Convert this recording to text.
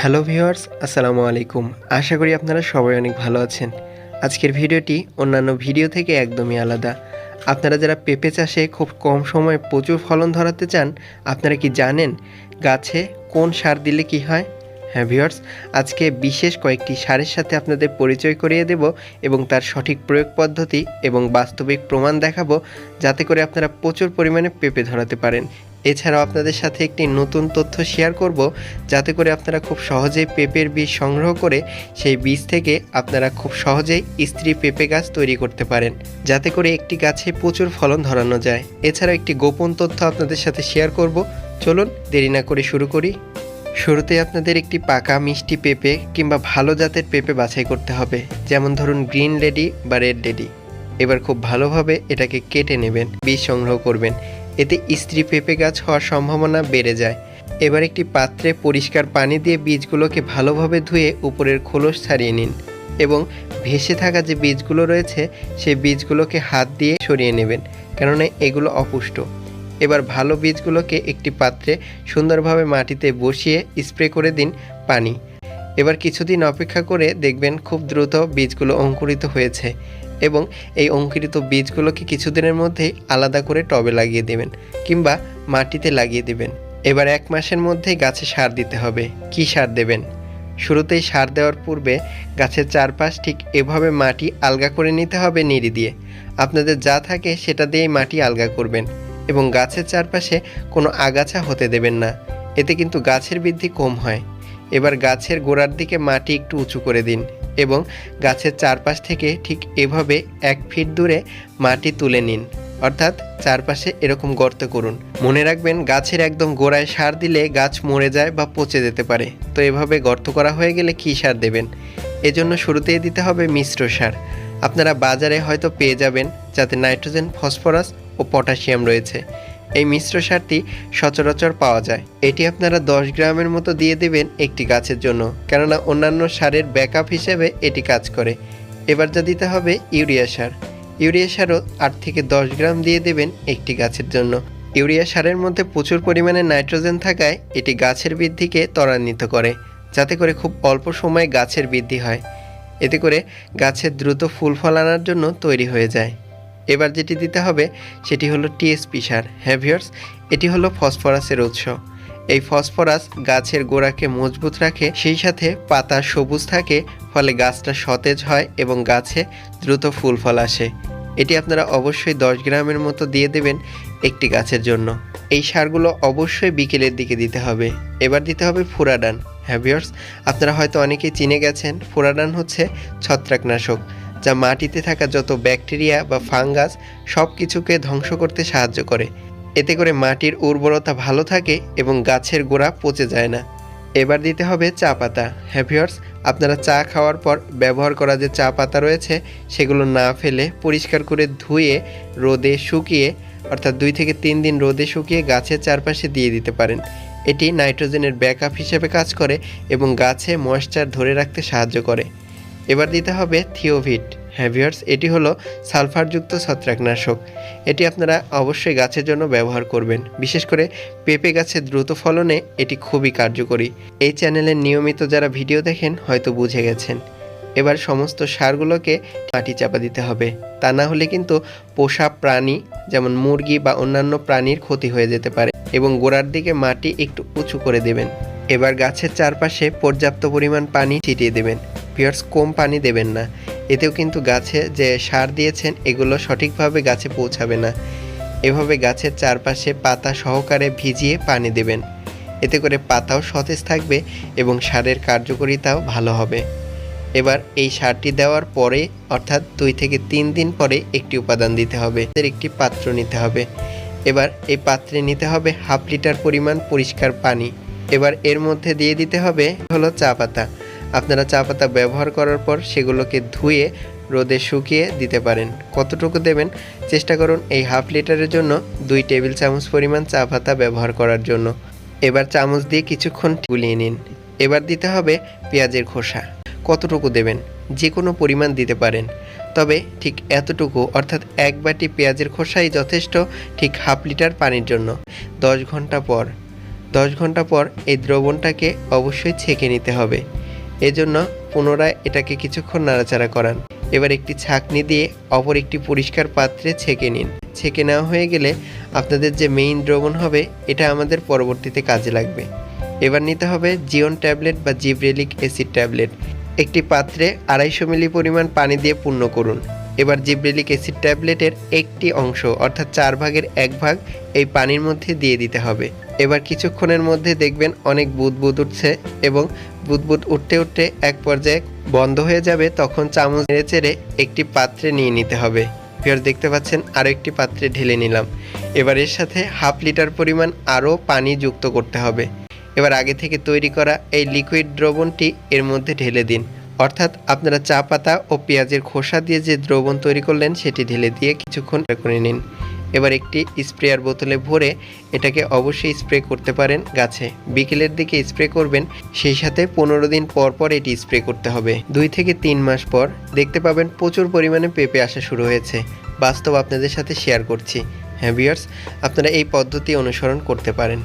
Hello viewers, আসসালামু আলাইকুম। আশা করি আপনারা সবাই অনেক ভালো আছেন। আজকের ভিডিওটি অন্যান্য ভিডিও থেকে একদমই আলাদা। আপনারা যারা পেঁপে চাষে খুব কম সময়ে প্রচুর ফলন ধরাতে চান, আপনারা কি জানেন গাছে কোন সার দিলে কি হয়? হ্যাঁ ভিওর্স আজকে বিশেষ কয়েকটি সারের সাথে আপনাদের পরিচয় করিয়ে দেব এবং তার সঠিক প্রয়োগ পদ্ধতি এবং বাস্তবিক প্রমাণ দেখাবো, যাতে করে আপনারা প্রচুর পরিমাণে পেঁপে ধরাতে পারেন। এছাড়াও আপনাদের সাথে একটি নতুন তথ্য শেয়ার করব, যাতে করে আপনারা খুব সহজেই পেঁপের বীজ সংগ্রহ করে সেই বীজ থেকে আপনারা খুব সহজেই স্ত্রী পেঁপে গাছ তৈরি করতে পারেন, যাতে করে একটি গাছে প্রচুর ফলন ধরানো যায়। এছাড়াও একটি গোপন তথ্য আপনাদের সাথে শেয়ার করব। চলুন দেরি না করে শুরু করি। শুরুতে আপনাদের একটি পাকা মিষ্টি পেঁপে কিংবা ভালো জাতের পেঁপে বাছাই করতে হবে। যেমন ধরুন গ্রিন লেডি বা রেড লেডি। এবার খুব ভালোভাবে এটাকে কেটে নেবেন, বীজ সংগ্রহ করবেন। এতে স্ত্রী পেঁপে গাছ হওয়ার সম্ভাবনা বেড়ে যায়। এবার একটি পাত্রে পরিষ্কার পানি দিয়ে বীজগুলোকে ভালোভাবে ধুয়ে উপরের খোলস ছাড়িয়ে নিন এবং ভেসে থাকা যে বীজগুলো রয়েছে সেই বীজগুলোকে হাত দিয়ে সরিয়ে নেবেন, কেননা এগুলো অপুষ্ট। এবার ভালো বীজগুলোকে একটি পাত্রে সুন্দরভাবে মাটিতে বসিয়ে স্প্রে করে দিন পানি। এবার কিছুদিন অপেক্ষা করে দেখবেন খুব দ্রুত বীজগুলো অঙ্কুরিত হয়েছে এবং এই অঙ্কুরিত বীজগুলোকে কিছুদিনের মধ্যেই আলাদা করে টবে লাগিয়ে দেবেন কিংবা মাটিতে লাগিয়ে দেবেন। এবার এক মাসের মধ্যেই গাছে সার দিতে হবে। কি সার দেবেন? শুরুতেই সার দেওয়ার পূর্বে গাছের চারপাশ ঠিক এভাবে মাটি আলগা করে নিতে হবে নিড়ি দিয়ে। আপনাদের যা থাকে সেটা দিয়েই মাটি আলগা করবেন। এবং গাছের চারপাশে কোনো আগাছা হতে দেবেন না। এতে কিন্তু গাছের বৃদ্ধি কম হয়। এবার গাছের গোড়ার দিকে মাটি একটু উঁচু করে দিন এবং গাছের চারপাশ থেকে ঠিক এভাবে এক ফিট দূরে মাটি তুলে নিন। অর্থাৎ চারপাশে এরকম গর্ত করুন। মনে রাখবেন গাছের একদম গোড়ায় সার দিলে গাছ মরে যায় বা পচে যেতে পারে। তো এভাবে গর্ত করা হয়ে গেলে কী সার দেবেন? এজন্য শুরুতেই দিতে হবে মিশ্র সার। আপনারা বাজারে হয়তো পেয়ে যাবেন যাতে নাইট্রোজেন, ফসফরাস ও পটাশিয়াম রয়েছে। এই মিশ্র সারটি সচরাচর পাওয়া যায়। এটি আপনারা দশ গ্রামের মতো দিয়ে দেবেন একটি গাছের জন্য, কেননা অন্যান্য সারের ব্যাকআপ হিসেবে এটি কাজ করে। এবার যা দিতে হবে, ইউরিয়া সার। ইউরিয়া সারও আট থেকে দশ গ্রাম দিয়ে দেবেন একটি গাছের জন্য। ইউরিয়া সারের মধ্যে প্রচুর পরিমাণে নাইট্রোজেন থাকায় এটি গাছের বৃদ্ধিকে ত্বরান্বিত করে, যাতে করে খুব অল্প সময়ে গাছের বৃদ্ধি হয়। এতে করে গাছের দ্রুত ফুল ফল আনার জন্য তৈরি হয়ে যায়। এবার যেটি দিতে হবে, সেটি হলো টিএসপি সার। হ্যাভিয়ার্স এটি হলো ফসফরাসের উৎস। এই ফসফরাস গাছের গোড়াকে মজবুত রাখে, সেই সাথে পাতা সবুজ থাকে, ফলে গাছটা সতেজ হয় এবং গাছে দ্রুত ফুল ফল আসে। এটি আপনারা অবশ্যই দশ গ্রামের মতো দিয়ে দেবেন একটি গাছের জন্য। এই সারগুলো অবশ্যই বিকেলের দিকে দিতে হবে। এবার দিতে হবে ফুরাডান। হ্যাভিয়ার্স আপনারা হয়তো অনেকেই চিনে গেছেন, ফুরাডান হচ্ছে ছত্রাকনাশক। যা মাটিতে থাকা যত ব্যাকটেরিয়া বা ফাঙ্গাস সব কিছুকে ধ্বংস করতে সাহায্য করে। এতে করে মাটির উর্বরতা ভালো থাকে এবং গাছের গোড়া পচে যায় না। এবার দিতে হবে চা পাতা। হ্যাভিয়ার্স আপনারা চা খাওয়ার পর ব্যবহার করা যে চা পাতা রয়েছে, সেগুলো না ফেলে পরিষ্কার করে ধুয়ে, রোদে শুকিয়ে, অর্থাৎ দুই থেকে তিন দিন রোদে শুকিয়ে গাছের চারপাশে দিয়ে দিতে পারেন। এটি নাইট্রোজেনের ব্যাকআপ হিসেবে কাজ করে এবং গাছে ময়েশ্চার ধরে রাখতে সাহায্য করে। এবার দিতে হবে থিওভিট। হ্যাভিয়ার্স এটি হলো সালফারযুক্ত ছত্রাকনাশক। এটি আপনারা অবশ্যই গাছের জন্য ব্যবহার করবেন। বিশেষ করে পেঁপে গাছের দ্রুত ফলনে এটি খুবই কার্যকরী। এই চ্যানেলের নিয়মিত যারা ভিডিও দেখেন, হয়তো বুঝে গেছেন। এবার সমস্ত সারগুলোকে মাটি চাপা দিতে হবে। তা না হলে কিন্তু পোষা প্রাণী, যেমন মুরগি বা অন্যান্য প্রাণীর ক্ষতি হয়ে যেতে পারে এবং গোড়ার দিকে মাটি একটু উঁচু করে দেবেন। এবার গাছের চারপাশে পর্যাপ্ত পরিমাণ পানি ছিটিয়ে দেবেন। পিয়ার্স কম পানি দেবেন না। এতেও কিন্তু গাছে যে সার দিয়েছেন, এগুলো সঠিকভাবে গাছে পৌঁছাবে না। এভাবে গাছের চারপাশে পাতা সহকারে ভিজিয়ে পানি দেবেন। এতে করে পাতাও সতেজ থাকবে এবং সারের কার্যকারিতাও ভালো হবে। এবার এই সারটি দেওয়ার পরে, অর্থাৎ দুই থেকে তিন দিন পরে একটি উপাদান দিতে হবে। এর একটি পাত্র নিতে হবে। এবার এই পাত্রে নিতে হবে হাফ লিটার পরিমাণ পরিষ্কার পানি। এবার এর মধ্যে দিয়ে দিতে হবে হলো চা পাতা। আপনারা চা পাতা ব্যবহার করার পর সেগুলোকে ধুয়ে রোদে শুকিয়ে দিতে পারেন। কতটুকু দেবেন? চেষ্টা করুন এই হাফ লিটারের জন্য দুই টেবিল চামচ পরিমাণ চা পাতা ব্যবহার করার জন্য। এবার চামচ দিয়ে কিছুক্ষণ গুলিয়ে নিন। এবার দিতে হবে পেঁয়াজের খোসা। কতটুকু দেবেন? যে কোনো পরিমাণ দিতে পারেন। তবে ঠিক এতটুকু, অর্থাৎ এক বাটি পেঁয়াজের খোসাই যথেষ্ট ঠিক হাফ লিটার পানির জন্য। দশ ঘণ্টা পর। দশ ঘণ্টা পর এই দ্রবণটাকে অবশ্যই ছেঁকে নিতে হবে। এজন্য পুনরায় এটাকে কিছুক্ষণ নাড়াচাড়া করান। এবার একটি ছাঁকনি দিয়ে অপর একটি পরিষ্কার পাত্রে ছেঁকে নিন। ছেঁকে নেওয়া হয়ে গেলে আপনাদের যে মেইন দ্রবণ হবে, এটা আমাদের পরবর্তীতে কাজে লাগবে। এবার নিতে হবে জিওন ট্যাবলেট বা জিব্রেলিক অ্যাসিড ট্যাবলেট। একটি পাত্রে আড়াইশো মিলি পরিমাণ পানি দিয়ে পূর্ণ করুন। এবার জিব্রেলিক অ্যাসিড ট্যাবলেটের একটি অংশ, অর্থাৎ চার ভাগের এক ভাগ, এই পানির মধ্যে দিয়ে দিতে হবে। এবার কিছুক্ষণের মধ্যে দেখবেন অনেক বুদবুদ উঠছে এবং বুদবুদ উঠতে উঠতে এক পর্যায়ে বন্ধ হয়ে যাবে, তখন চামচ নেড়ে চেড়ে একটি পাত্রে নিয়ে নিতে হবে। ফের দেখতে পাচ্ছেন, আরও একটি পাত্রে ঢেলে নিলাম। এবার এর সাথে হাফ লিটার পরিমাণ আরও পানি যুক্ত করতে হবে। এবার আগে থেকে তৈরি করা এই লিকুইড দ্রবণটি এর মধ্যে ঢেলে দিন। অর্থাৎ আপনারা চা পাতা ও পেঁয়াজের খোসা দিয়ে যে দ্রবণ তৈরি করলেন, সেটি ঢেলে দিয়ে কিছুক্ষণ করে নিন। এবার একটি স্প্রেয়ার বোতলে ভরে এটাকে অবশ্যই স্প্রে করতে পারেন গাছে। বিকেলের দিকে স্প্রে করবেন, সেই সাথে পনেরো দিন পর পর এটি স্প্রে করতে হবে। দুই থেকে তিন মাস পর দেখতে পাবেন প্রচুর পরিমাণে পেঁপে আসা শুরু হয়েছে। বাস্তব আপনাদের সাথে শেয়ার করছি। হ্যাঁ বিয়ার্স আপনারা এই পদ্ধতি অনুসরণ করতে পারেন।